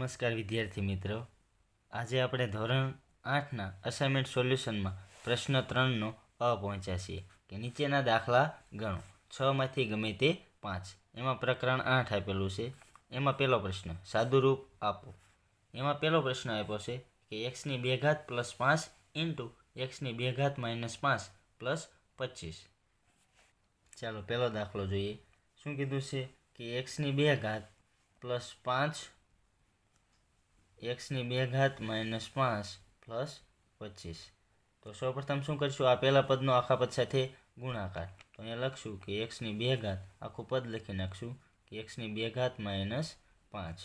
નમસ્કાર વિદ્યાર્થી મિત્રો. આજે આપણે ધોરણ આઠના અસાઇનમેન્ટ સોલ્યુશનમાં પ્રશ્ન ત્રણનો અ પહોંચ્યા છીએ કે નીચેના દાખલા ગણો. છમાંથી ગમે તે પાંચ. એમાં પ્રકરણ આઠ આપેલું છે. એમાં પહેલો પ્રશ્ન, સાદુરૂપ આપો. એમાં પહેલો પ્રશ્ન આપ્યો છે કે એક્સની બે ઘાત પ્લસ પાંચ ઇન્ટુ એક્સની બે ઘાત માઇનસ પાંચ પ્લસ પચીસ. ચાલો પહેલો દાખલો જોઈએ. શું કીધું છે કે એક્સની બે ઘાત પ્લસ પાંચ એક્સની બે ઘાત માઇનસ પાંચ પ્લસ પચીસ. તો સૌપ્રથમ શું કરીશું? આ પહેલા પદનો આખા પદ સાથે ગુણાકાર. તો અહીંયા લખશું કે એક્સની બે ઘાત, આખું પદ લખી નાખશું કે એક્સની બે ઘાત માઇનસ પાંચ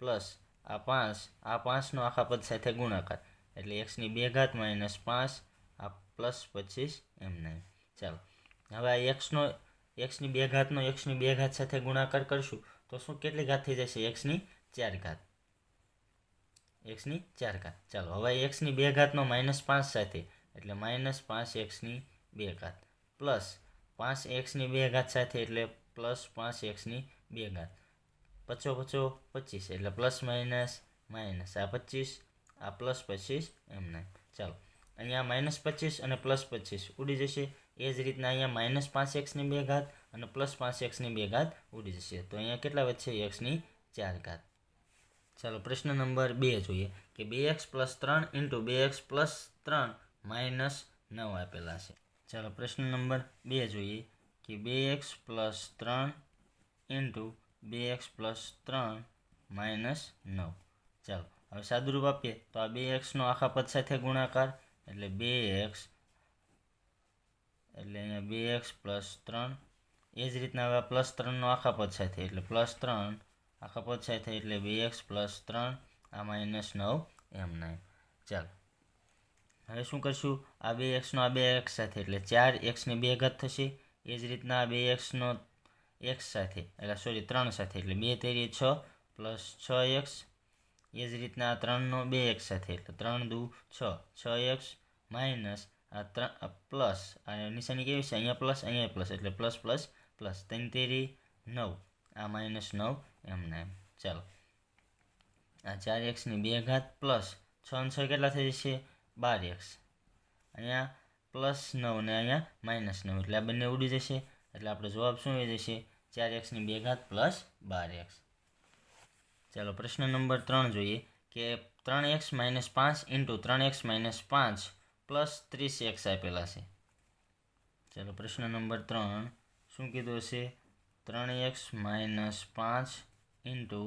પ્લસ આ પાંચ, આ પાંચનો આખા પદ સાથે ગુણાકાર. એટલે એક્સની બે ઘાત માઇનસ પાંચ, આ પ્લસ પચીસ નહીં. ચાલો, હવે આ એક્સનો એક્સની બે ઘાતનો એક્સની બે ઘાત સાથે ગુણાકાર કરશું. તો શું કેટલી ઘાત થઈ જશે? એક્સની ચાર ઘાત. એક્સની ચાર ઘાત. ચાલો, હવે એક્સની બે ઘાતનો માઇનસ પાંચ સાથે. એટલે માઇનસ પાંચ એક્સની બે ઘાત. પ્લસ પાંચ એક્સની બે ઘાત સાથે એટલે પ્લસ પાંચ એક્સની બે ઘાત. પચો પચો પચીસ. એટલે પ્લસ માઇનસ માઇનસ. આ પચીસ, આ પ્લસ પચીસ એમને ચાલો, અહીંયા માઇનસ પચીસ અને પ્લસ પચીસ ઉડી જશે. એ જ રીતના અહીંયા માઇનસ પાંચ એક્સની બે ઘાત અને પ્લસ પાંચ એક્સની બે ઘાત ઉડી જશે. તો અહીંયા કેટલા વચ્ચે એક્સની ચાર ઘાત. ચાલો પ્રશ્ન નંબર બે જોઈએ કે બે એક્સ પ્લસ ત્રણ ઇન્ટુ બે એક્સ પ્લસ ત્રણ માઇનસ નવ આપેલા છે. ચાલો પ્રશ્ન નંબર બે જોઈએ કે બે એક્સ પ્લસ ત્રણ ઇન્ટુ બે એક્સ પ્લસ ત્રણ માઇનસ નવ. ચાલો, હવે સાદુરૂપ આપીએ તો આ બે એક્સનો આખા પદ સાથે ગુણાકાર એટલે બે એક્સ એટલે અહીંયા બે એક્સ પ્લસ ત્રણ એ જ રીતના હવે પ્લસ ત્રણનો આખા પદ સાથે એટલે પ્લસ ત્રણ આખા પદ સાથે એટલે બે એક્સ પ્લસ ત્રણ, આ માઇનસ નવ, એમ નાઇન ચાલો. હવે શું કરશું? આ બે એક્સનો આ બે એક્સ સાથે એટલે ચાર એક્સની બે ઘાત થશે. એ જ રીતના આ બે એક્સનો એક્સ સાથે, એટલે સોરી ત્રણ સાથે એટલે બે તેરી છ પ્લસ છ એક્સ. એ જ રીતના આ ત્રણનો બે એક્સ સાથે એટલે ત્રણ દુ છ છ એક્સ માઇનસ આ ત્રણ પ્લસ, આ નિશાની કેવી છે? અહીંયા પ્લસ અહીંયા પ્લસ, એટલે પ્લસ પ્લસ પ્લસ, ત્રણ તેરી નવ. આ માઇનસ નવ એમને. એમ ચાલો. આ ચાર એક્સની બે ઘાત પ્લસ છ છ કેટલા થઈ જશે? બાર એક્સ. અહીંયા પ્લસ નવ ને અહીંયા માઇનસ નવ, એટલે આ બંને ઉડી જશે. એટલે આપણો જવાબ શું આવી જશે? ચાર એક્સની બે ઘાત પ્લસ બાર એક્સ. ચાલો, પ્રશ્ન નંબર ત્રણ જોઈએ કે ત્રણ એક્સ માઇનસ પાંચ ઇન્ટુ ત્રણ એક્સ માઇનસ પાંચ પ્લસ ત્રીસ એક્સ આપેલા છે. ચાલો, પ્રશ્ન નંબર ત્રણ. શું કીધું હશે? ત્રણ એક્સ માઇનસ પાંચ ઇન્ટુ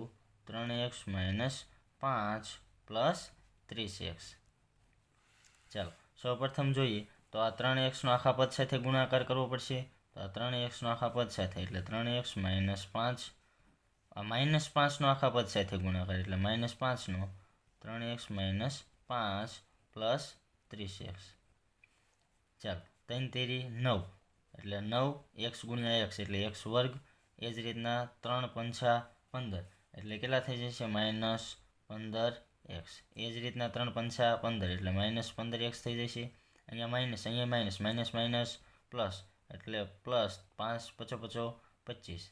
ત્રણ એક્સ માઇનસ પાંચ પ્લસ ત્રીસ એક્સ. ચાલો, સૌપ્રથમ જોઈએ તો આ ત્રણ એક્સનો આખા પદ સાથે ગુણાકાર કરવો પડશે. તો આ ત્રણ એક્સનો આખા પદ સાથે, એટલે ત્રણ એક્સ માઇનસ પાંચ. આ માઇનસ પાંચનો આખા પદ સાથે ગુણાકાર, એટલે માઇનસ પાંચનો ત્રણ એક્સ માઇનસ પાંચ પ્લસ ત્રીસ એક્સ. ચાલો, ત્રણ તેરી નવ, એટલે નવ એક્સ ગુણ્યા એક્સ, એટલે એક્સ વર્ગ એ જ રીતના ત્રણ પંછા પંદર. એટલે કેટલા થઈ જશે? માઇનસ પંદર એક્સ. એ જ રીતના ત્રણ પંછા પંદર. એટલે માઇનસ પંદર એક્સ થઈ જશે. અહીંયા માઇનસ અહીંયા માઇનસ માઇનસ માઇનસ પ્લસ. એટલે પ્લસ પાંચ પચો પચો પચીસ.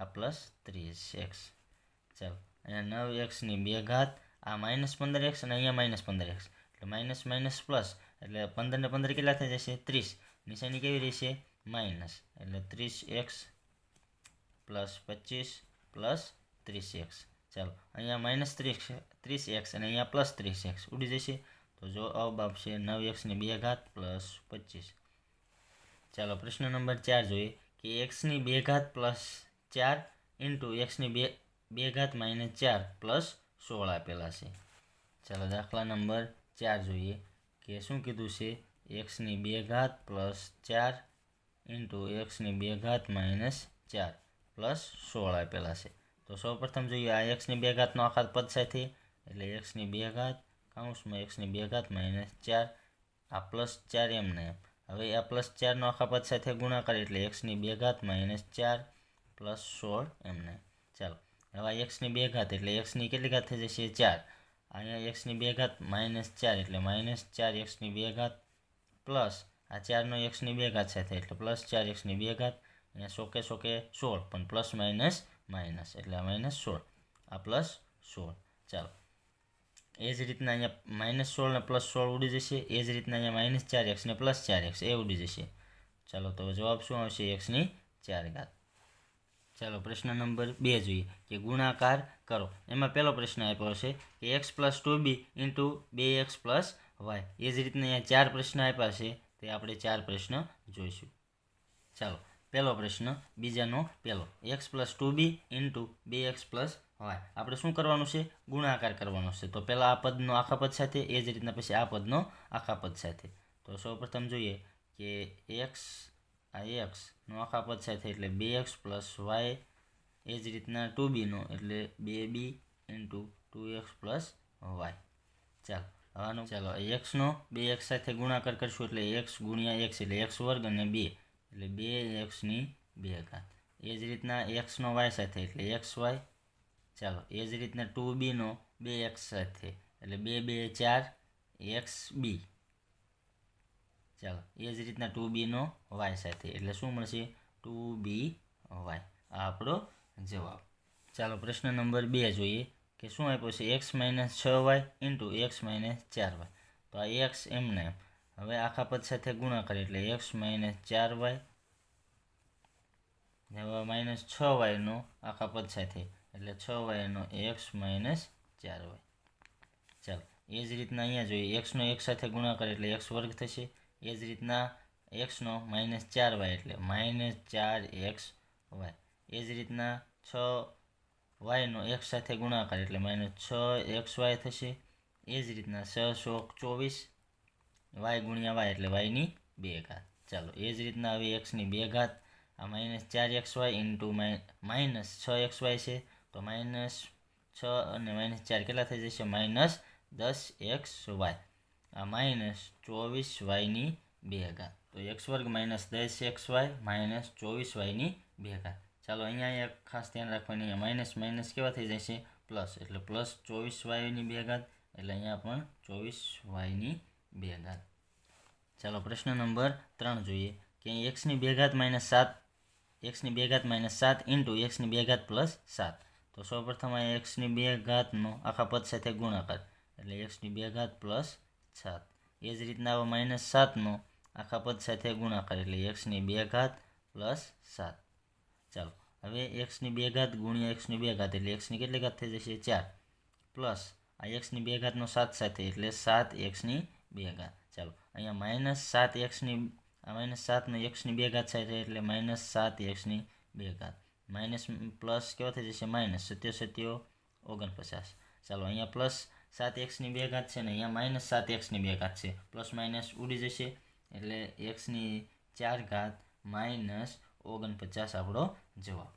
આ પ્લસ ત્રીસ એક્સ. ચાલો, અહીંયા નવ એક્સની બે ઘાત. આ માઇનસ પંદર એક્સ અને અહીંયા માઇનસ પંદર એક્સ. એટલે માઇનસ માઇનસ પ્લસ. એટલે પંદર ને પંદર કેટલા થઈ જશે? ત્રીસ. નિશાની કેવી રહેશે? માઇનસ. એટલે ત્રીસ એક્સ પ્લસ પચીસ પ્લસ ત્રીસ એક્સ ચાલો અહીંયા માઇનસ ત્રીસ ત્રીસ એક્સ અને અહીંયા પ્લસ ત્રીસ એક્સ ઉડી જશે તો જો અબ આપશે નવ એક્સની બે ઘાત પ્લસ પચીસ ચાલો પ્રશ્ન નંબર ચાર જોઈએ કે એક્સની બે ઘાત પ્લસ ચાર ઇન્ટુ એક્સની બે બે ઘાત માઇનસ ચાર પ્લસ સોળ આપેલા છે ચાલો દાખલા નંબર ચાર જોઈએ કે શું કીધું છે એક્સની બે ઘાત પ્લસ ચાર ઇન્ટુ એક્સની બે ઘાત માઇનસ ચાર પ્લસ સોળ આપેલા છે તો સૌપ્રથમ જોઈએ આ એક્સની બે ઘાતનો આખા પદ સાથે એટલે એક્સની બે ઘાત કાઉન્સમાં એક્સની બે ઘાત માઇનસ ચાર આ પ્લસ ચાર એમને એમ હવે આ પ્લસ ચારનો આખા પદ સાથે ગુણાકાર એટલે એક્સની બે ઘાત માઇનસ ચાર પ્લસ સોળ એમને ચાલો હવે આ એક્સની બે ઘાત એટલે એક્સની કેટલી ઘાત થઈ જશે ચાર અહીંયા એક્સની બે ઘાત માઇનસ ચાર એટલે માઇનસ ચાર એક્સની બે ઘાત પ્લસ આ ચારનો એક્સની બે ઘાત સાથે એટલે પ્લસ ચાર એક્સની બે ઘાત અહીંયા સોકે સોકે સોળ, પણ પ્લસ માઇનસ માઇનસ એટલે આ માઇનસ સોળ. આ પ્લસ સોળ. ચાલો. એ જ રીતના અહીંયા માઇનસ સોળ ને પ્લસ સોળ ઉડી જશે. એ જ રીતના અહીંયા માઇનસ ચાર એક્સ ને પ્લસ ચાર એક્સ એ ઉડી જશે. ચાલો, તો જવાબ શું આવશે? એક્સની ચાર ઘાત. ચાલો, પ્રશ્ન નંબર બે જોઈએ. કે ગુણાકાર કરો. એમાં પહેલો પ્રશ્ન આપ્યો છે કે x plus two b into બે એક્સ પ્લસ વાય એ જ રીતના અહીંયા ચાર પ્રશ્ન આપ્યા છે. તે આપણે ચાર પ્રશ્ન જોઈશું. ચાલો પહેલો પ્રશ્ન, બીજાનો પહેલો. X plus two b into બે એક્સ પ્લસ વાય આપણે શું કરવાનું છે? ગુણાકાર કરવાનો છે. તો પહેલાં આ પદનો આખા પદ સાથે, એ જ રીતના પછી આ પદનો આખા પદ સાથે. તો સૌપ્રથમ જોઈએ કે એક્સ આ એક્સનો આખા પદ સાથે એટલે બે એક્સ પ્લસ વાય એ જ રીતના ટુ બીનો એટલે બે b into two x plus y ચાલો હવાનું ચાલો એક્સનો બે એક્સ સાથે ગુણાકાર કરશું એટલે એક્સ ગુણ્યા એક્સ એટલે એક્સ વર્ગ અને બે. એટલે બે એક્સની બે ઘાત. એ જ રીતના એક્સનો વાય સાથે એટલે એક્સ વાય ચાલો, એ જ રીતના ટુ બીનો બે એક્સ સાથે, એટલે બે બે ચાર એક્સ બી ચાલો, એ જ રીતના ટુ બીનો વાય સાથે, એટલે શું મળશે? Two b y. આ આપણો જવાબ. ચાલો, પ્રશ્ન નંબર બે જોઈએ કે શું આપ્યો છે? એક્સ માઇનસ છ વાય ઇન્ટુ એક્સ માઇનસ ચાર વાય. તો આ એક્સ એમને એમ હવે આખા પદ સાથે ગુણાકાર એટલે એક્સ માઇનસ ચાર વાય હવે માઇનસ છ વાયનો આખા પદ સાથે. એટલે છ વાયનો એક્સ માઇનસ ચાર વાય ચાલો, એ જ રીતના અહીંયા જોઈએ. એક્સનો એક સાથે ગુણાકાર એટલે એક્સ વર્ગ થશે. એ જ રીતના એક્સનો માઇનસ ચાર વાય એટલે માઇનસ ચાર એક્સ વાય એ જ રીતના છ વાયનો એક સાથે ગુણાકાર એટલે માઇનસ છ એક્સ વાય થશે. એ જ રીતના છ સો ચોવીસ વાય ગુણ્યા વાય એટલે વાયની બે ઘાત. ચાલો, એ જ રીતના હવે એક્સની બે ઘાત. આ માઇનસ ચાર એક્સ વાય ઇન્ટુ માઇનસ છ એક્સ વાય છે. તો માઇનસ છ અને માઇનસ ચાર કેટલા થઈ જશે? માઇનસ દસ એક્સ વાય આ માઇનસ ચોવીસ વાયની બે ઘાત. તો એક્સ વર્ગ માઇનસ દસ એક્સ વાય માઇનસ ચોવીસ વાયની બે ઘાત. ચાલો, અહીંયા એક ખાસ ધ્યાન રાખવાની, અહીંયા માઇનસ માઇનસ કેવા થઈ જશે? પ્લસ એટલે પ્લસ ચોવીસ વાયની બે ઘાત. એટલે અહીંયા પણ ચોવીસ વાયની બે ઘાત ચાલો પ્રશ્ન નંબર ત્રણ જોઈએ કે એક્સની બે ઘાત માઇનસ સાત એક્સની બે ઘાત માઇનસ સાત ઇન્ટુ એક્સની બે ઘાત પ્લસ સાત તો સૌપ્રથમ આ એક્સની બે ઘાતનો આખા પદ સાથે ગુણાકાર એટલે એક્સની બે ઘાત પ્લસ સાત એ જ રીતના હવે માઇનસ સાતનો આખા પદ સાથે ગુણાકાર એટલે એક્સની બે ઘાત પ્લસ સાત ચાલો હવે એક્સની બે ઘાત ગુણ્યા એક્સની બે ઘાત એટલે એક્સની કેટલી ઘાત થઈ જશે ચાર પ્લસ આ એક્સની બે ઘાતનો સાત સાથે એટલે સાત એક્સની બે ઘાત. ચાલો, અહીંયા માઇનસ સાત એક્સની આ માઇનસ સાતનો એક્સની બે ઘાત છે એટલે માઇનસ સાત એક્સની બે ઘાત. માઇનસ પ્લસ કેવો થઈ જશે? માઇનસ સત્યો સત્યો, ઓગણપચાસ. ચાલો, અહીંયા પ્લસ સાત એક્સની બે છે ને અહીંયા માઇનસ સાત એક્સની બે ઘાત છે. પ્લસ માઇનસ ઉડી જશે એટલે એક્સની ચાર ઘાત માઇનસ ઓગણપચાસ આપણો જવાબ.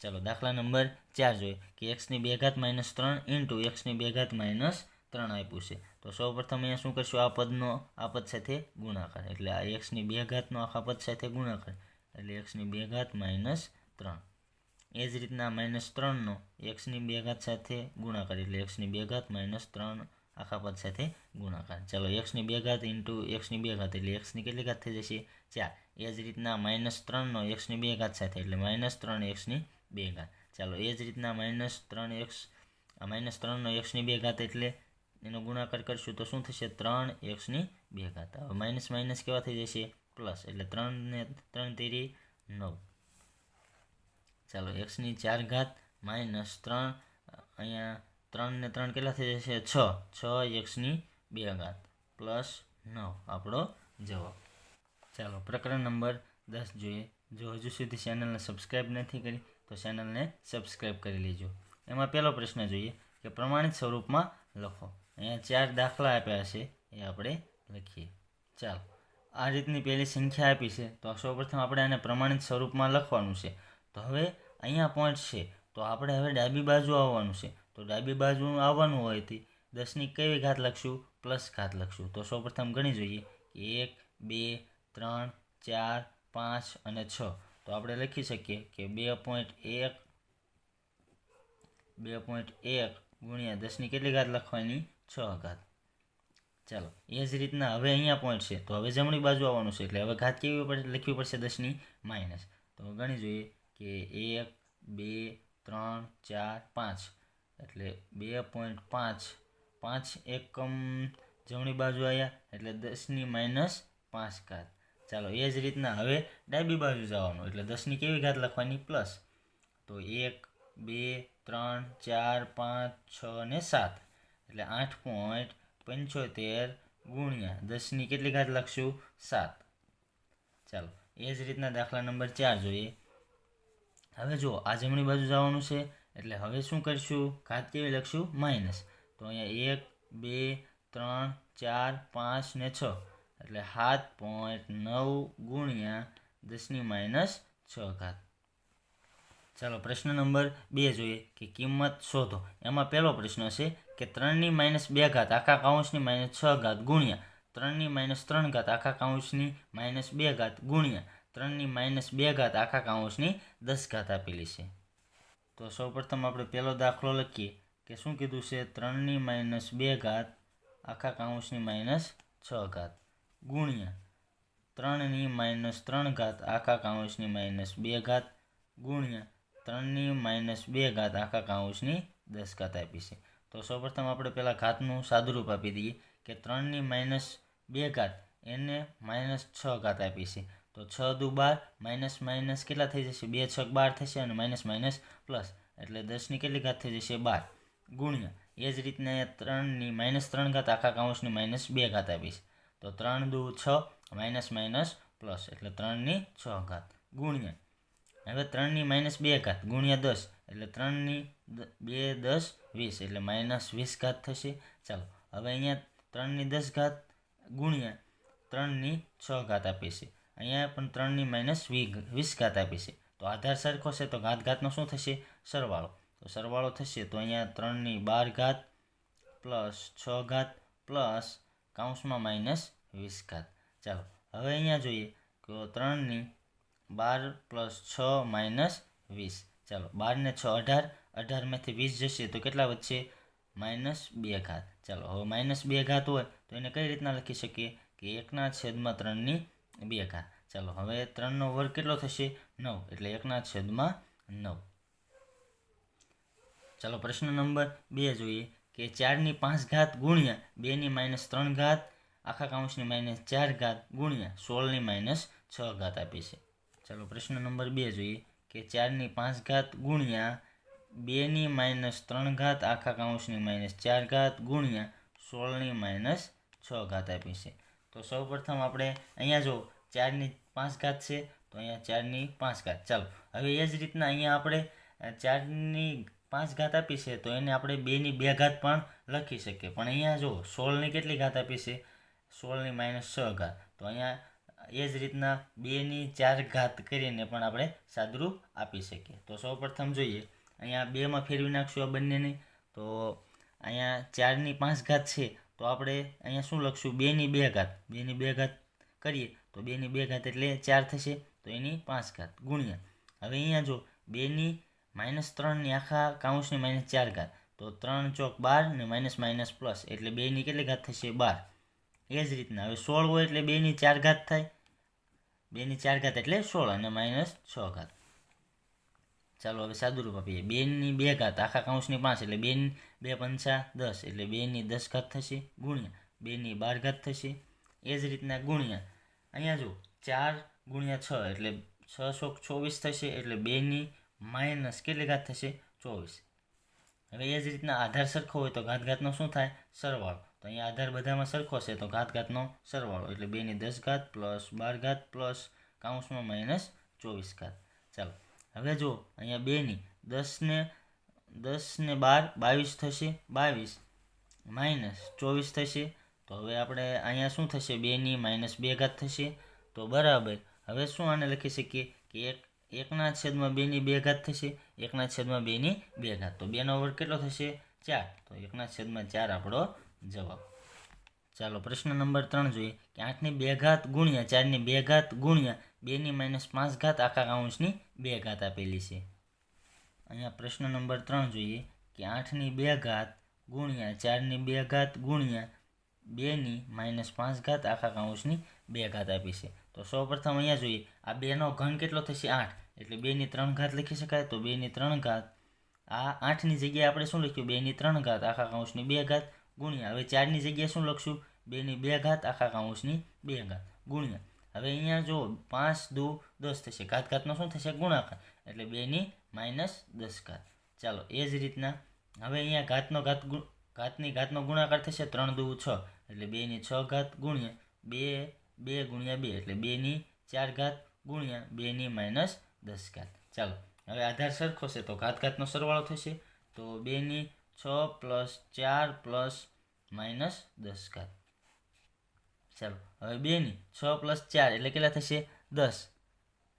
ચાલો, દાખલા નંબર ચાર જોઈએ. કે એક્સની બે ઘાત માઇનસ ત્રણ ઇન્ટુ એક્સની બે ઘાત માઇનસ ત્રણ આપ્યું છે તો સૌપ્રથમ અહીંયા શું કરશું આ પદનો આ પદ સાથે ગુણાકાર એટલે આ એક્સની બે ઘાતનો આખા પદ સાથે ગુણાકાર એટલે એક્સની બે ઘાત માઇનસ ત્રણ એ જ રીતના માઇનસ ત્રણનો એક્સની બે ઘાત સાથે ગુણાકાર એટલે એક્સની બે ઘાત માઇનસ ત્રણ આખા પદ સાથે ગુણાકાર ચાલો એક્સની બે ઘાત ઇન્ટુ એક્સની બે ઘાત એટલે એક્સની કેટલી ઘાત થઈ જશે ચાર એ જ રીતના માઇનસ ત્રણનો એક્સની બે ઘાત સાથે એટલે માઇનસ ત્રણ એક્સની બે ઘાત ચાલો એ જ રીતના માઇનસ ત્રણ એક્સ માઇનસ ત્રણનો એક્સની બે ઘાત એટલે એનો ગુણાકાર કરશું તો શું થશે? ત્રણ એક્સની બે ઘાત. હવે માઇનસ માઇનસ કેવા થઈ જશે? પ્લસ. એટલે ત્રણ ને ત્રણ તેરી નવ. ચાલો એક્સની ચાર ઘાત માઇનસ ત્રણ, અહીંયા ત્રણ ને ત્રણ કેટલા થઈ જશે? છ. છ એક્સની બે ઘાત. પ્લસ નવ. આપણો જવાબ. ચાલો, પ્રકરણ નંબર દસ જોઈએ. જો હજુ સુધી ચેનલને સબસ્ક્રાઈબ નથી કરી, તો ચેનલને સબસ્ક્રાઈબ કરી લેજો. એમાં પહેલો પ્રશ્ન જોઈએ કે પ્રમાણિત સ્વરૂપમાં લખો. અહીંયા ચાર દાખલા આપ્યા છે, એ આપણે લખીએ. ચાલો, આ રીતની પહેલી સંખ્યા આપી છે. તો સૌપ્રથમ આપણે આને પ્રમાણિત સ્વરૂપમાં લખવાનું છે. તો હવે અહીંયા પોઈન્ટ છે. તો આપણે હવે ડાબી બાજુ આવવાનું છે. તો ડાબી બાજુ આવવાનું હોય તે દસની કેવી ઘાત લખશું? પ્લસ ઘાત લખશું. તો સૌપ્રથમ ગણી જોઈએ. એક, બે, ત્રણ, ચાર, પાંચ અને છ. તો આપણે લખી શકીએ કે બે પોઈન્ટ એક, બે પોઈન્ટ એક ગુણ્યા દસની કેટલી ઘાત લખવાની? છ ઘાત. ચાલો, એ જ રીતના હવે અહીંયા પોઈન્ટ છે. તો હવે જમણી બાજુ આવવાનું છે એટલે હવે ઘાત કેવી પડે, લખવી પડશે દસની માઇનસ તો ગણી જોઈએ કે એક, બે, ત્રણ, ચાર, પાંચ. એટલે બે પોઈન્ટ પાંચ. પાંચ એકમ જમણી બાજુ આવ્યા એટલે દસની માઇનસ પાંચ ઘાત. ચાલો, એ જ રીતના હવે ડાબી બાજુ જવાનું, એટલે દસની કેવી ઘાત લખવાની? પ્લસ તો એક, બે, ત્રણ, ચાર, પાંચ, છ અને સાત. એટલે આઠ પોઈન્ટ પંચોતેર ગુણ્યા દસની કેટલી ઘાત લખશું? સાત. ચાલો, એ જ રીતના દાખલા નંબર ચાર જોઈએ. હવે જો આ જમણી બાજુ જવાનું છે, એટલે હવે શું કરશું? ઘાત કેવી લખશું? માઇનસ તો અહીંયા એક, બે, ત્રણ, ચાર, પાંચ ને છ. એટલે સાત પોઈન્ટ નવ ગુણ્યા દસની માઇનસ છ ઘાત. ચાલો, પ્રશ્ન નંબર બે જોઈએ કે કિંમત શોધો. એમાં પહેલો પ્રશ્ન છે કે ત્રણની માઇનસ બે ઘાત આખા કાઉન્સની માઇનસ છ ઘાત ગુણ્યા. ત્રણની માઇનસ ત્રણ ઘાત આખા કાઉન્સની માઇનસ બે ઘાત ગુણ્યા. ત્રણની માઇનસ બે ઘાત આખા કાઉન્સની દસ ઘાત આપેલી છે. તો સૌપ્રથમ આપણે પહેલો દાખલો લખીએ કે શું કીધું છે? ત્રણની માઇનસ બે ઘાત આખા કાઉન્સની માઇનસ છ ઘાત ગુણ્યા. ત્રણની માઇનસ ત્રણ ઘાત આખા કાઉન્સની માઇનસ બે ઘાત ગુણ્યા. ત્રણની માઇનસ બે ઘાત આખા કાઉન્સની દસ ઘાત આપી છે. તો સૌપ્રથમ આપણે પહેલાં ઘાતનું સાદુરૂપ આપી દઈએ કે ત્રણની માઇનસ બે ઘાત, એને માઇનસ છ ઘાત આપી છે તો છ દુ બાર, માઇનસ માઇનસ કેટલા થઈ જશે? બે છક બાર થશે અને માઇનસ માઇનસ પ્લસ. એટલે દસની કેટલી ઘાત થઈ જશે? બાર. ગુણ્યા. એ જ રીતના અહીંયા ત્રણની માઇનસ ત્રણ ઘાત, આખા કાઉન્સની માઇનસ બે ઘાત આપીશ. તો ત્રણ દુ છ, માઇનસ માઇનસ પ્લસ. એટલે ત્રણની છ ઘાત. ગુણ્યા. હવે ત્રણની માઇનસ બે ઘાત, ગુણ્યા દસ. એટલે ત્રણની બે દસ વીસ એટલે માઇનસ વીસ ઘાત થશે. ચાલો, હવે અહીંયા ત્રણની દસ ઘાત ગુણ્યા ત્રણની છ ઘાત આપી છે. અહીંયા પણ ત્રણની માઇનસ વીસ ઘાત આપી છે. તો આધાર સરખો છે તો ઘાત ઘાતનો શું થશે? સરવાળો. તો સરવાળો થશે તો અહીંયા ત્રણની બાર ઘાત પ્લસ છ ઘાત પ્લસ કાઉન્સમાં માઇનસ વીસ ઘાત. ચાલો, હવે અહીંયા જોઈએ તો ત્રણની બાર પ્લસ છ માઇનસ વીસ. ચાલો, બારને છ અઢાર અઢારમાંથી વીસ જશે, તો કેટલા વધશે? માઇનસ બે ઘાત. ચાલો, હવે માઇનસ બે ઘાત હોય, તો એને કઈ રીતના લખી શકીએ? કે એકના છેદમાં ત્રણની બે ઘાત. ચાલો, હવે ત્રણનો વર્ગ કેટલો થશે? નવ. એટલે એકના છેદમાં નવ. ચાલો, પ્રશ્ન નંબર બે જોઈએ. કે ચારની પાંચ ઘાત ગુણ્યા બેની માઇનસ ત્રણ ઘાત, આખા કાઉન્સની માઇનસ ચાર ઘાત ગુણ્યા સોળની માઇનસ છ ઘાત આપી છે. ચાલો, પ્રશ્ન નંબર બે જોઈએ. કે ચારની પાંચ ઘાત ગુણ્યા બેની માઇનસ ત્રણ ઘાત, આખા કાઉન્સની માઇનસ ચાર ઘાત, ગુણ્યા સોળની માઇનસ છ ઘાત આપી છે. તો સૌપ્રથમ આપણે અહીંયા જો ચારની પાંચ ઘાત છે, તો અહીંયા ચારની પાંચ ઘાત. ચાલો, હવે એ જ રીતના અહીંયા આપણે ચારની પાંચ ઘાત આપી છે, તો એને આપણે બેની બે ઘાત પણ લખી શકીએ. પણ અહીંયા જો સોળની કેટલી ઘાત આપી છે? સોળની માઇનસ છ ઘાત. તો અહીંયા એ જ રીતના બેની ચાર ઘાત કરીને પણ આપણે સાદરૂપ આપી શકીએ. તો સૌપ્રથમ જોઈએ અહીંયા બેમાં ફેરવી નાખશું આ બંનેને. તો અહીંયા ચારની પાંચ ઘાત છે. તો આપણે અહીંયા શું લખશું? બેની બે ઘાત. બેની બે ઘાત કરીએ તો બેની બે ઘાત એટલે ચાર થશે. તો એની પાંચ ઘાત. ગુણ્યા. હવે અહીંયા જો બેની માઇનસ ત્રણની આખા કાઉન્સની માઇનસ ચાર ઘાત. તો ત્રણ ચોક બાર ને માઇનસ માઇનસ પ્લસ. એટલે બેની કેટલી ઘાત થશે? બાર. એ જ રીતના. હવે સોળ હોય એટલે બેની ચાર ઘાત થાય. બેની ચાર ઘાત એટલે સોળ અને માઇનસ છ ઘાત. ચાલો હવે સાદુરૂપ આપીએ બેની બે ઘાત, આખા કાઉન્સની પાંચ, એટલે બેન બે પંચા દસ, એટલે બેની દસ ઘાત થશે, ગુણ્યા. બેની બાર ઘાત થશે, એ જ રીતના ગુણ્યા. અહીંયા જો ચાર ગુણ્યા છ, એટલે છ સો ચોવીસ થશે, એટલે બેની માઇનસ કેટલી ઘાત થશે? ચોવીસ. હવે એ જ રીતના આધાર સરખો હોય તો ઘાત ઘાતનો શું થાય? સરવાળો. તો અહીંયા આધાર બધામાં સરખો છે તો ઘાત ઘાતનો સરવાળો, એટલે બેની દસ ઘાત પ્લસ બાર ઘાત પ્લસ કાઉન્સમાં માઇનસ ચોવીસ ઘાત. ચાલો. હવે જો, અહીંયા બેની દસને દસને બાર, બાવીસ થશે, બાવીસ માઇનસ ચોવીસ થશે. તો હવે આપણે અહીંયા શું થશે? બેની માઇનસ બે ઘાત થશે. તો બરાબર, હવે શું આને લખી શકીએ? કે એક, એકના છેદમાં બેની બે ઘાત થશે, એકના છેદમાં બેની બે ઘાત. તો બેનો વર્ગ કેટલો થશે? ચાર. તો એકના છેદમાં ચાર આપણો જવાબ. ચાલો, પ્રશ્ન નંબર ત્રણ જોઈએ. કે આઠની બે ઘાત ગુણ્યા, ચારની બે ઘાત ગુણ્યા બેની માઇનસ પાંચ ઘાત આખા કાઉન્સની બે ઘાત આપેલી છે. અહીંયા પ્રશ્ન નંબર ત્રણ જોઈએ કે આઠની બે ઘાત ગુણ્યા ચારની બે ઘાત ગુણ્યા બેની માઇનસ પાંચ ઘાત આખા કાઉન્સની બે ઘાત આપી છે. તો સૌપ્રથમ અહીંયા જોઈએ, આ બેનો ઘન કેટલો થશે? આઠ. એટલે બેની ત્રણ ઘાત લખી શકાય તો બેની ત્રણ ઘાત. આ આઠની જગ્યાએ આપણે શું લખ્યું? બેની ત્રણ ઘાત આખા કાઉન્સની બે ઘાત ગુણ્યા. હવે ચારની જગ્યાએ શું લખશું? બેની બે ઘાત આખા કાઉન્સની બે ઘાત ગુણ્યા. હવે અહીંયા જો પાંચ દુ દસ થશે. ઘાત ઘાતનો શું થશે? ગુણાકાર. એટલે બેની માઇનસ દસ ઘાત. ચાલો, એ જ રીતના. હવે અહીંયા ઘાતનો ઘાત ઘાતની ઘાતનો ગુણાકાર થશે ત્રણ દુ છ. એટલે બેની છ ઘાત ગુણ્યા બે બે ગુણ્યા બે. એટલે બેની ચાર ઘાત ગુણ્યા બેની માઇનસ દસ ઘાત. ચાલો, હવે આધાર સરખો છે તો ઘાત ઘાતનો સરવાળો થશે. તો બેની છ પ્લસ ચાર પ્લસ માઇનસ દસ ઘાત. ચાલો, હવે બેની, છ પ્લસ ચાર એટલે કેટલા થશે? દસ.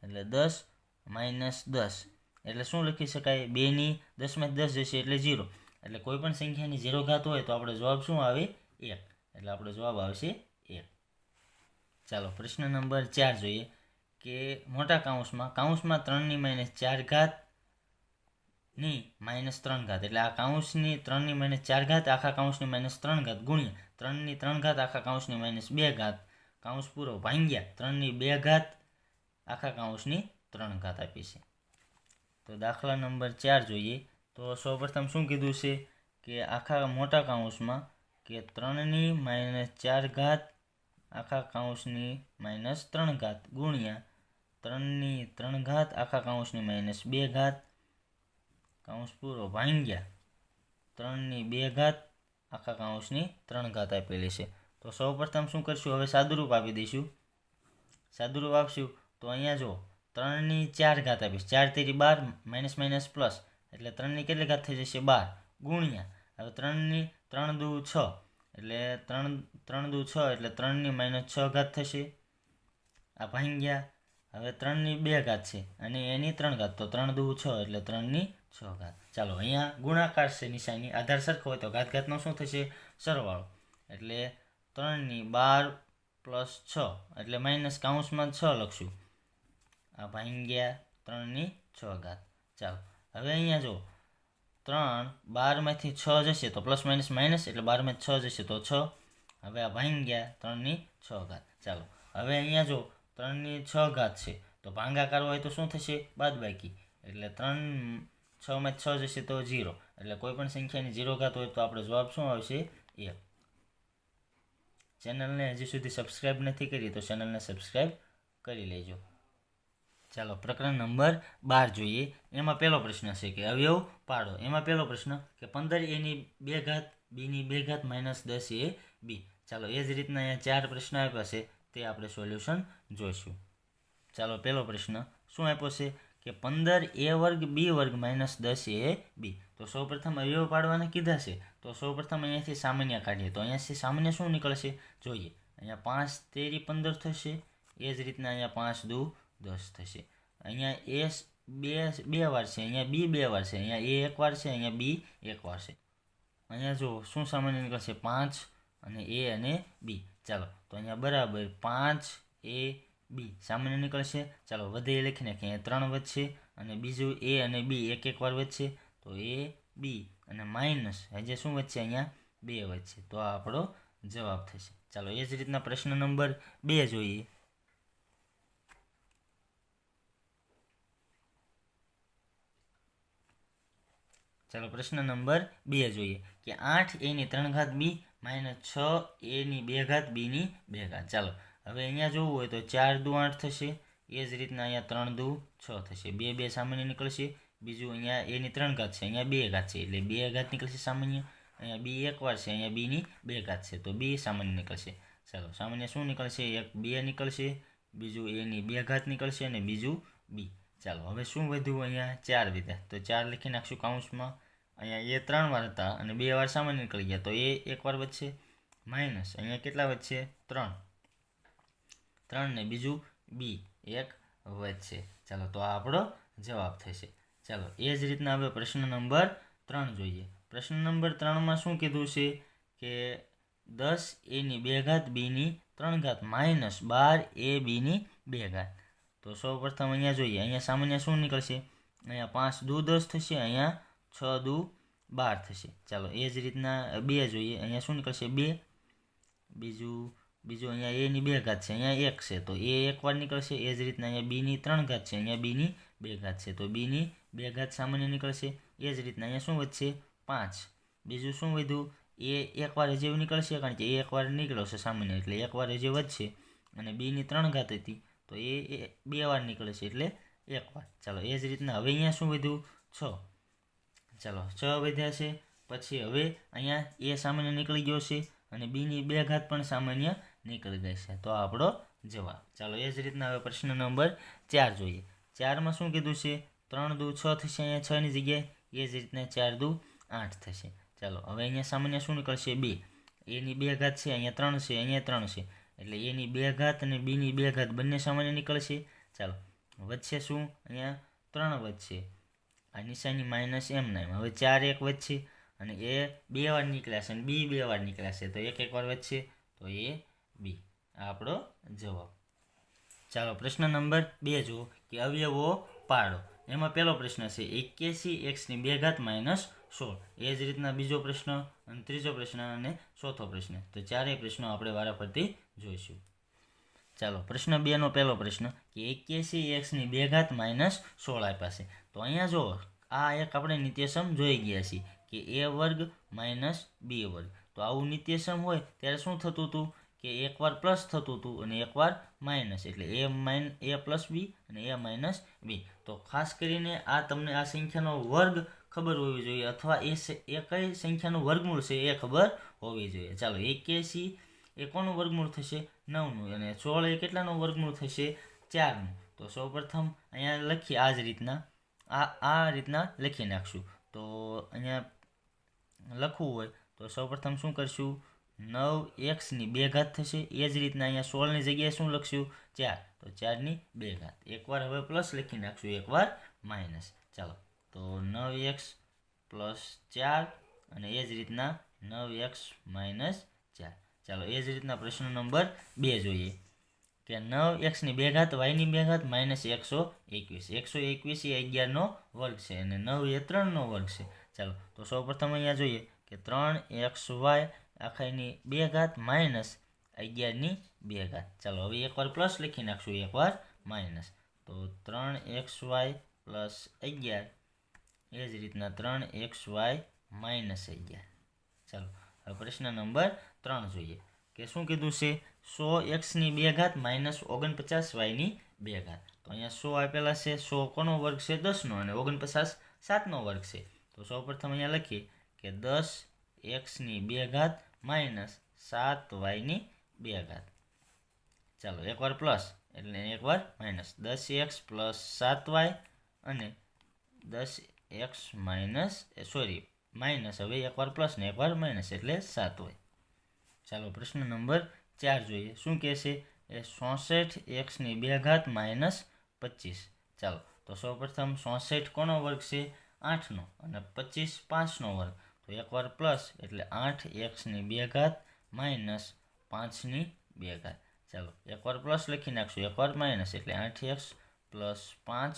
એટલે દસ માઇનસ દસ. એટલે શું લખી શકાય? બેની દસમાં દસ જશે એટલે ઝીરો. એટલે કોઈ પણ સંખ્યાની ઝીરો ઘાત હોય તો આપણે જવાબ શું આવે? એક. એટલે આપણો જવાબ આવશે એક. ચાલો, પ્રશ્ન નંબર ચાર જોઈએ કે મોટા કાઉન્સમાં કાઉન્સમાં ત્રણની માઇનસ ચાર ઘાત ની માઇનસ ત્રણ ઘાત. એટલે આ કાઉન્સની ત્રણની માઇનસ ચાર ઘાત, આખા કાઉન્સની માઇનસ ત્રણ ઘાત ગુણ્યા. ત્રણની ત્રણ ઘાત, આખા કાઉન્સની માઇનસ બે ઘાત. કાઉન્સ પૂરો ભાંગ્યા. ત્રણની બે ઘાત, આખા કાઉન્સની ત્રણ ઘાત આપી છે. તો દાખલા નંબર ચાર જોઈએ. તો સૌપ્રથમ શું કીધું છે? કે આખા મોટા કાઉન્સમાં કે ત્રણની માઇનસ ચાર ઘાત, આખા કાઉન્સની માઇનસ ત્રણ ઘાત ગુણ્યા. ત્રણની ત્રણ ઘાત, આખા કાઉન્સની માઇનસ બે ઘાત. કાઉન્સ પૂરો ભાંગ્યા. ત્રણની બે ઘાત, આખા કાઉન્સની ત્રણ ઘાત આપેલી છે. તો સૌપ્રથમ શું કરશું? હવે સાદુરૂપ આપી દઈશું. સાદુરૂપ આપશું તો અહીંયા જો ત્રણની ચાર ઘાત આપીશ. ચાર તેરી બાર માઇનસ માઇનસ પ્લસ એટલે ત્રણની કેટલી ઘાત થઈ જશે? બાર. ગુણ્યા. હવે ત્રણની ત્રણ દુ છ. એટલે ત્રણ ત્રણ દુ છ, એટલે ત્રણની માઇનસ છ ઘાત થશે. આ ભાંગ્યા. હવે ત્રણની બે ઘાત છે. અને એની ત્રણ ઘાત. તો ત્રણ દુ છ, એટલે ત્રણની છ ઘાત. ચાલો, અહીંયા ગુણાકાર છે નિશાની આધાર સરખો હોય તો ઘાત ઘાતનો શું થશે? સરવાળો. એટલે ત્રણની બાર પ્લસ છ, એટલે માઇનસ કાઉન્સમાં છ લખશું. આ ભાંગ્યા ત્રણની છ ઘાત. ચાલો, હવે અહીંયા જો ત્રણ બારમાંથી છ જશે તો પ્લસ માઇનસ માઇનસ, એટલે બારમાં છ જશે તો છ. હવે આ ભાંગ્યા ત્રણની છ ઘાત. ચાલો, હવે અહીંયા જો ત્રણની છ ઘાત છે. તો ભાંગાકાર હોય તો શું થશે? બાદબાકી. એટલે ત્રણ છમાં છ જશે તો ઝીરો. એટલે કોઈ પણ સંખ્યાની ઝીરો ઘાત હોય તો આપણો જવાબ શું આવશે? એક. ચેનલને હજી સુધી સબસ્ક્રાઈબ નથી કરી તો ચેનલને સબસ્ક્રાઈબ કરી લેજો. ચાલો, પ્રકરણ નંબર બાર જોઈએ. એમાં પહેલો પ્રશ્ન છે કે અવયવ પાડો. એમાં પહેલો પ્રશ્ન કે પંદર એની બે ઘાત બીની બે ઘાત માઇનસ દસ એ બી. ચાલો, એ જ રીતના અહીંયા ચાર પ્રશ્ન આપ્યા છે. તે આપણે સોલ્યુશન જોઈશું. ચાલો, પહેલો પ્રશ્ન શું આપ્યો છે? કે પંદર એ વર્ગ, બી વર્ગ માઇનસ દસ એ બી. તો સૌપ્રથમ અવયવ પાડવાના કીધા છે. તો સૌપ્રથમ અહીંયાથી સામાન્ય કાઢીએ. તો અહીંયાથી સામાન્ય શું નીકળશે? જોઈએ. અહીંયા પાંચ, તેરી, પંદર થશે. એ જ રીતના અહીંયા પાંચ, દુ, દસ થશે. અહીંયા એ બે બે વાર છે. અહીંયા બી બે વાર છે. અહીંયા એ એક વાર છે. અહીંયા બી એક વાર છે. અહીંયા જો શું સામાન્ય નીકળશે? પાંચ અને એ અને બી. ચાલો. તો અહીંયા બરાબર પાંચ, એ બી. સામાન્ય નીકળશે. ચાલો વધે એ લખી કે ત્રણ વધશે અને બીજું એ અને બી એક એક વાર વધશે. તો એ, બી અને માઇનસ. હજે શું વધશે અહીંયા? બે વધશે. તો આ આપણો જવાબ થશે. ચાલો એ જ રીતના પ્રશ્ન નંબર બે જોઈએ. ચાલો પ્રશ્ન નંબર બે જોઈએ. કે આઠ એની ત્રણ ઘાત બી માઇનસ છ એની બે ઘાત બીની બે ઘાત. ચાલો હવે અહીંયા જોવું હોય તો ચાર દુ આઠ થશે. એ જ રીતના અહીંયા ત્રણ દુ છ થશે. બે બે સામાન્ય નીકળશે. બીજું અહીંયા એની ત્રણ ઘાત છે. અહીંયા બે ઘાત છે એટલે બે ઘાત નીકળશે સામાન્ય. અહીંયા બી એક વાર છે. અહીંયા બીની બે ઘાત છે. તો બી સામાન્ય નીકળશે. ચાલો, સામાન્ય શું નીકળશે? એક બે નીકળશે, બીજું એની બે ઘાત નીકળશે અને બીજું બી. ચાલો, હવે શું વધ્યું અહીંયા? ચાર વિધા તો ચાર લખી નાખશું કાઉન્સમાં અહીંયા એ ત્રણ વાર હતા અને બે વાર સામાન્ય નીકળી ગયા. તો એ એક વાર વધશે. માઇનસ. અહીંયા કેટલા વધશે? ત્રણ. ત્રણ ને બીજું બી એક વધશે ચાલો, તો આ આપણો જવાબ થશે. ચાલો, એ જ રીતના હવે પ્રશ્ન નંબર ત્રણ જોઈએ. પ્રશ્ન નંબર ત્રણમાં શું કીધું છે કે દસ એની બે ઘાત બીની ત્રણ ઘાત માઇનસ બાર એ બીની બે ઘાત. તો સૌ પ્રથમ અહીંયા જોઈએ. અહીંયા સામાન્ય શું નીકળશે? અહીંયા પાંચ દુ દસ થશે, અહીંયા છ દુ બાર થશે. ચાલો, એ જ રીતના બે જોઈએ. અહીંયા શું નીકળશે? બે. બીજું બીજું અહીંયા એની બે ઘાત છે, અહીંયા એક છે. તો એ એક વાર નીકળશે, એ જ રીતના અહીંયા બીની ત્રણ ઘાત છે, અહીંયા બીની બે ઘાત છે. તો બીની બે ઘાત સામાન્ય નીકળશે, એ જ રીતના અહીંયા શું વધશે? પાંચ. બીજું શું વધ્યું? એ એકવાર હજી નીકળશે, કારણ કે એ એકવાર નીકળ્યો છે સામાન્ય, એટલે એકવાર હજી વધશે. અને બીની ત્રણ ઘાત હતી, તો એ બે વાર નીકળશે, એટલે એક વાર. ચાલો, એ જ રીતના હવે અહીંયા શું વધ્યું? છ. ચાલો, છ વધ્યા છે, પછી હવે અહીંયા એ સામાન્ય નીકળી ગયો છે, અને બીની બે ઘાત પણ સામાન્ય નીકળી જશે. તો આપણો જવાબ. ચાલો, એ જ રીતના હવે પ્રશ્ન નંબર ચાર જોઈએ. ચારમાં શું કીધું છે? ત્રણ દુ છ થશે, અહીંયા છની જગ્યાએ. એ જ રીતના ચાર દુ આઠ થશે. ચાલો, હવે અહીંયા સામાન્ય શું નીકળશે? બે. એની બે ઘાત છે, અહીંયા ત્રણ છે, અહીંયા ત્રણ છે. એટલે એની બે ઘાત અને બીની બે ઘાત બંને સામાન્ય નીકળશે. ચાલો, વધશે શું? અહીંયા ત્રણ વધશે. આ નિશાની માઇનસ એમ નામ હવે ચાર એક વધશે અને એ બે વાર નીકળ્યા છે અને બી બે વાર નીકળ્યા છે. તો એક એક વાર વધશે. તો એ બી. આપણો જવાબ. ચાલો, પ્રશ્ન નંબર બે જુઓ કે અવયવો પાડો. એમાં પહેલો પ્રશ્ન છે એક્યાસી એક્સની બે ઘાત માઇનસ સોળ. એ જ રીતના બીજો પ્રશ્ન અને ત્રીજો પ્રશ્ન અને ચોથો પ્રશ્ન. તો ચારેય પ્રશ્નો આપણે વારાફરતી જોઈશું. ચાલો, પ્રશ્ન બેનો પહેલો પ્રશ્ન કે એક્યાસી એક્સની બે ઘાત માઇનસ સોળ આપ્યા છે. તો અહીંયા જુઓ, આ એક આપણે નિત્યસમ જોઈ ગયા છીએ કે એ વર્ગ માઇનસ બી વર્ગ. તો આવું નિત્યસમ હોય ત્યારે શું થતું હતું? કે એકવાર પ્લસ થતું હતું અને એકવાર માઇનસ, એટલે એ માઇન, એ પ્લસ બી અને એ માઇનસ બી. તો ખાસ કરીને આ તમને આ સંખ્યાનો વર્ગ ખબર હોવી જોઈએ અથવા એ એ કઈ સંખ્યાનું વર્ગમૂળ છે એ ખબર હોવી જોઈએ. ચાલો, એક્યાસી, એ કોનું વર્ગમૂળ થશે? નવનું. અને સોળ એ કેટલાનું વર્ગમૂળ થશે? ચારનું. તો સૌપ્રથમ અહીંયા લખીએ આ જ રીતના. આ આ રીતના લખી નાખશું. તો અહીંયા લખવું હોય તો સૌપ્રથમ શું કરશું? નવ એક્સની બે ઘાત થશે. એ જ રીતના અહીંયા સોળની જગ્યાએ શું લખશું ચાર. તો ચારની બે ઘાત. એકવાર હવે પ્લસ લખી નાખશું. એકવાર માઇનસ ચાલો. તો નવ એક્સ પ્લસ ચાર અને એ જ રીતના નવ એક્સ માઇનસ ચાર. ચાલો, એ જ રીતના પ્રશ્ન નંબર બે જોઈએ. કે નવ એક્સની બે ઘાત વાયની બે ઘાત માઇનસ એકસો એકવીસ. એકસો એકવીસ એ અગિયારનો વર્ગ છે અને નવ એ ત્રણનો વર્ગ છે. ચાલો, તો સૌપ્રથમ અહીંયા જોઈએ કે ત્રણ એક્સ વાય આખાની બે ઘાત માઇનસ અગિયારની બે ઘાત. ચાલો, હવે એકવાર પ્લસ લખી નાખશું. એકવાર માઇનસ તો ત્રણ એક્સ વાય પ્લસ અગિયાર. એ જ રીતના ત્રણ એક્સ વાય માઇનસ અગિયાર. ચાલો, હવે પ્રશ્ન નંબર ત્રણ જોઈએ. કે શું કીધું છે? સો એક્સની બે ઘાત માઇનસ ઓગણપચાસ વાયની બે ઘાત. તો અહીંયા સો આપેલા છે. સો કોનો વર્ગ છે? દસનો. અને ઓગણપચાસ સાતનો વર્ગ છે. તો સૌપ્રથમ અહીંયા લખીએ કે દસ એક્સની બે ઘાત માઇનસ સાત વાયની બે ઘાત. ચાલો, એકવાર પ્લસ એટલે એકવાર માઇનસ. દસ એક્સ પ્લસ સાત વાય અને દસ એક્સ માઇનસ સોરી, માઇનસ. હવે એકવાર પ્લસ ને એકવાર માઇનસ એટલે સાત હોય ચાલો, પ્રશ્ન નંબર ચાર જોઈએ. શું કહે છે એ ચોસઠ એક્સની બે ઘાત માઇનસ પચીસ. ચાલો, તો સૌપ્રથમ ચોસઠ કોનો વર્ગ છે? આઠનો અને પચીસ પાંચનો વર્ગ. તો એકવાર પ્લસ એટલે આઠ એક્સની બે ઘાત માઇનસ પાંચની બે ઘાત. ચાલો, એકવાર પ્લસ લખી નાખશું. એકવાર માઇનસ એટલે આઠ એક્સ પ્લસ પાંચ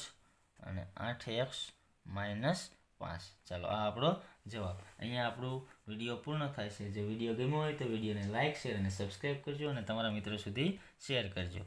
અને આઠ એક્સ માઇનસ પાંચ. ચાલો, આ આપણો જવાબ. અહીંયા આપણું વીડિયો પૂર્ણ થાય છે. જો વીડિયો ગમ્યો હોય તો વિડીયોને લાઇક શેર અને સબસ્ક્રાઈબ કરજો અને તમારા મિત્રો સુધી શેર કરજો.